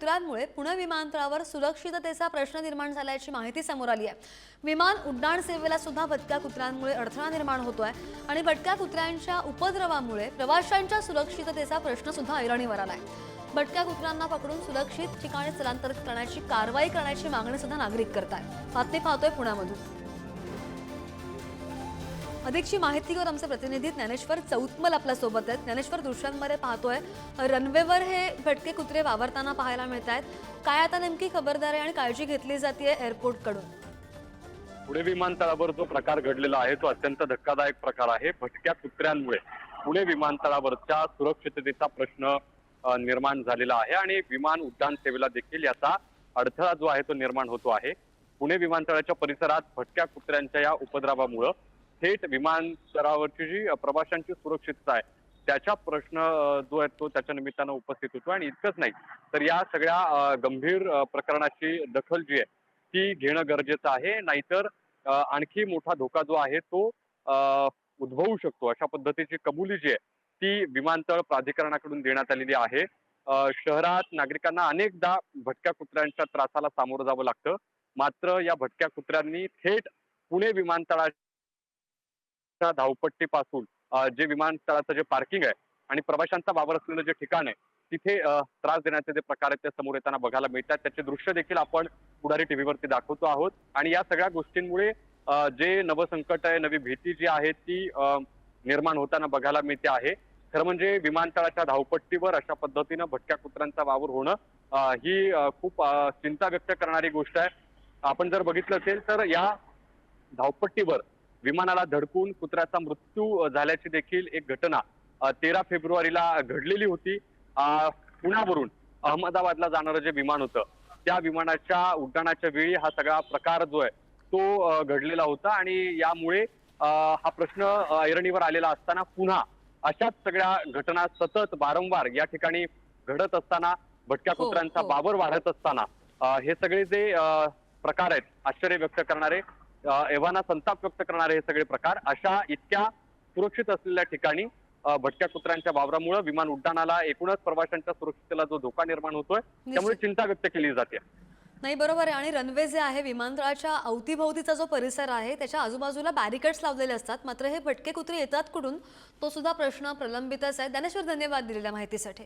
कुत्र्यांमुळे पुणे विमानतळावर सुरक्षिततेचा प्रश्न निर्माण झाल्याची माहिती समोर आली आहे. विमान उड्डाण सेवेला सुद्धा भटक्या कुत्र्यांमुळे अडथळा निर्माण होतोय आणि भटक्या कुत्र्यांच्या उपद्रवामुळे प्रवाशांच्या सुरक्षिततेचा प्रश्न सुद्धा ऐरणीवर आलाय. भटक्या कुत्र्यांना पकडून सुरक्षित ठिकाणी स्थलांतरित करण्याची कारवाई करण्याची मागणी सुद्धा नागरिक करतायत. बातमी पाहतोय पुण्यामधून. अधिकची माहिती घेऊन आमचे प्रतिनिधी ज्ञानेश्वर चौतमल आपल्यासोबत आहेत. ज्ञानेश्वर दृश्यांमध्ये पाहतोय रनवेवर हे भटके कुत्रे वावरताना पाहायला मिळत आहेत काय आता नेमकी खबरदारी आणि काळजी घेतली जाते एअरपोर्टकडून? पुणे विमानतळावर जो प्रकार घडलेला आहे तो अत्यंत धक्कादायक प्रकार आहे. भटक्या कुत्र्यांमुळे पुणे विमानतळावरच्या सुरक्षिततेचा प्रश्न निर्माण झालेला आहे आणि विमान उड्डाण सेवेला देखील याचा अडथळा जो आहे तो निर्माण होतो आहे. पुणे विमानतळाच्या परिसरात भटक्या कुत्र्यांच्या या उपद्रवामुळं थेट विमानतळावरची जी प्रवाशांची सुरक्षितता आहे त्याचा प्रश्न जो आहे तो त्याच्या निमित्तानं उपस्थित होतो आणि इतकंच नाही. तर या सगळ्या गंभीर प्रकरणाची दखल जी आहे ती घेणं गरजेचं आहे. नाहीतर आणखी मोठा धोका जो आहे तो उद्भवू शकतो. अशा पद्धतीची कबुली जी आहे ती विमानतळ प्राधिकरणाकडून देण्यात आलेली आहे. शहरात नागरिकांना अनेकदा भटक्या कुत्र्यांच्या त्रासाला सामोरं जावं लागतं. मात्र या भटक्या कुत्र्यांनी थेट पुणे च्या धावपट्टीपासून जे विमानतळाचं जे पार्किंग आहे आणि प्रवाशांचा वावर असलेलं जे ठिकाण आहे तिथे त्रास देण्याचे जे प्रकार आहेत ते समोर येताना बघायला मिळतात. त्याचे दृश्य देखील आपण पुढारी टीव्हीवरती दाखवतो आहोत. आणि या सगळ्या गोष्टींमुळे जे नवसंकट आहे नवी भीती जी आहे ती निर्माण होताना बघायला मिळते आहे. खरं म्हणजे विमानतळाच्या धावपट्टीवर अशा पद्धतीनं भटक्या कुत्र्यांचा वावर होणं ही खूप चिंता व्यक्त करणारी गोष्ट आहे. आपण जर बघितलं असेल तर या धावपट्टीवर विमानाला धडकून कुत्र्याचा मृत्यू झाल्याची देखील एक घटना तेरा फेब्रुवारीला घडलेली होती पुण्यावरून अहमदाबादला जाणारं जे विमान होतं त्या विमानाच्या उड्डाणाच्या वेळी हा सगळा प्रकार जो आहे तो घडलेला होता आणि यामुळे हा प्रश्न ऐरणीवर आलेला असताना पुन्हा अशाच सगळ्या घटना सतत वारंवार या ठिकाणी घडत असताना भटक्या हो, कुत्र्यांचा हो. बाबर वाढत असताना हे सगळे जे प्रकार आहेत आश्चर्य व्यक्त करणारे एव्हाना संताप व्यक्त करणारे हे सगळे प्रकार अशा इतक्या सुरक्षित असलेल्या ठिकाणी भटक्या कुत्र्यांच्या वावरामुळे विमान उड्डाणाला एकूणच प्रवाशांच्या सुरक्षितेला जो धोका निर्माण होतोय त्यामुळे. चिंता व्यक्त केली जाते. नाही बरोबर आहे. आणि रनवे जे आहे विमानतळाच्या अवतीभोवतीचा जो परिसर आहे त्याच्या आजूबाजूला बॅरिकेड्स लावलेले असतात. मात्र हे भटके कुत्रे येतात कुठून तो सुद्धा प्रश्न प्रलंबितच आहे. ज्ञानेश्वर धन्यवाद दिलेल्या माहितीसाठी.